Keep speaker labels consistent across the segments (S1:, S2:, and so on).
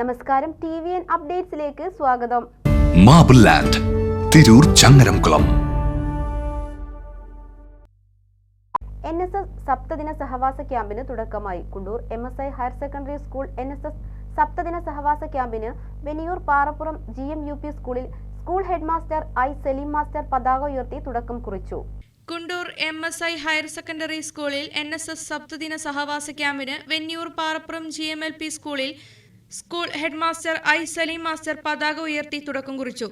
S1: നമസ്കാരം. T V N അപ്ഡേറ്റ്സിലേക്ക് സ്വാഗതം.
S2: Marble land Tirur Changaramkulam.
S1: N S S സപ്തദിന സഹവാസ ക്യാമ്പിന് തുടക്കമായി. Kundur M S I higher secondary school N S S സപ്തദിന സഹവാസ ക്യാമ്പിന് Veniyur Parappuram G M U P സ്കൂളിൽ school head master I Saleem master പതാക ഉയർത്തി തുടക്കം കുറിച്ചു.
S3: Kundur M S I higher secondary സ്കൂളിൽ എൻ എസ് എസ് സപ്തദിന സഹവാസ ക്യാമ്പിന് Venniyur Parappuram G M L P സ്കൂളിൽ school head master I Saleem master പതാക ഉയർത്തി തുടക്കം കുറിച്ചു.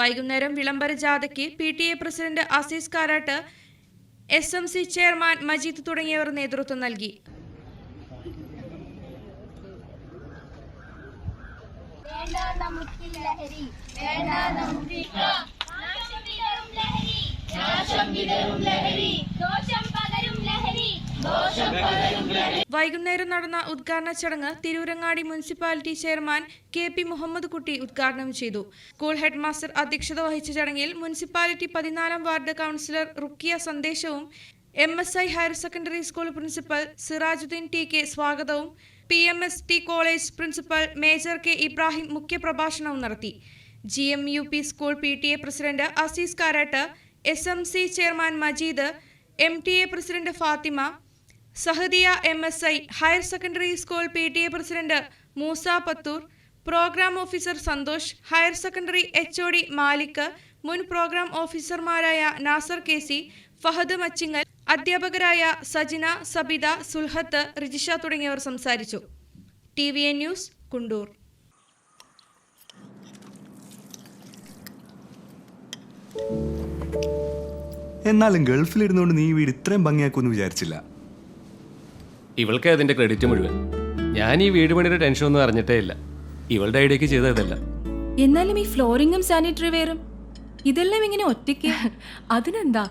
S3: വൈകുന്നേരം വിളംബര ജാഥയ്ക്ക് P T A president Azeez Karat S M C chairman Majeed തുടങ്ങിയവർ നേതൃത്വം നൽകി. വൈകുന്നേരം നടന്ന ഉദ്ഘാടന ചടങ്ങ് Tirurangadi municipality chairman K P Muhammad Kutty ഉദ്ഘാടനം ചെയ്തു. സ്കൂൾ ഹെഡ് മാസ്റ്റർ അധ്യക്ഷത വഹിച്ച ചടങ്ങിൽ മുനിസിപ്പാലിറ്റി പതിനാലാം വാർഡ് കൗൺസിലർ റുക്കിയ സന്ദേശവും M S I higher secondary school principal Sirajuddeen T K സ്വാഗതവും P M S T college principal major K Ibrahim മുഖ്യപ്രഭാഷണവും നടത്തി. G M U P school P T A president Azeez Karat S M C chairman Majeed M T A president Fathima Sahadiya M S I higher secondary school P T A president Moosa Pathur programme officer Santhosh higher secondary H O D Malik മുൻ programme ഓഫീസർമാരായ Nasar K C Fahad Machingal അധ്യാപകരായ സജിന സബിത സുൽഹത്ത് റിജിഷ തുടങ്ങിയവർ സംസാരിച്ചു. T V N news Kundoor.
S4: എന്നാലും ഗൾഫിലിരുന്നുകൊണ്ട് നീ വീട് ഇത്രയും ഭംഗിയാക്കുമെന്ന് വിചാരിച്ചില്ല.
S5: ഇവൾക്ക് അതിന്റെ ക്രെഡിറ്റ് മുഴുവൻ. ഞാൻ ഈ വീട് പണിയുടെ ടെൻഷൻ ഒന്നും അറിഞ്ഞിട്ടേ ഇല്ല. ഇവളുടെ ഐഡിയക്ക് ചെയ്തതല്ല
S6: എന്നാലും ഈ ഫ്ലോറിങ്ങും സാനിറ്ററി വെയറും ഇതെല്ലാം ഇങ്ങനെ ഒറ്റയ്ക്ക്? അതിനെന്താ?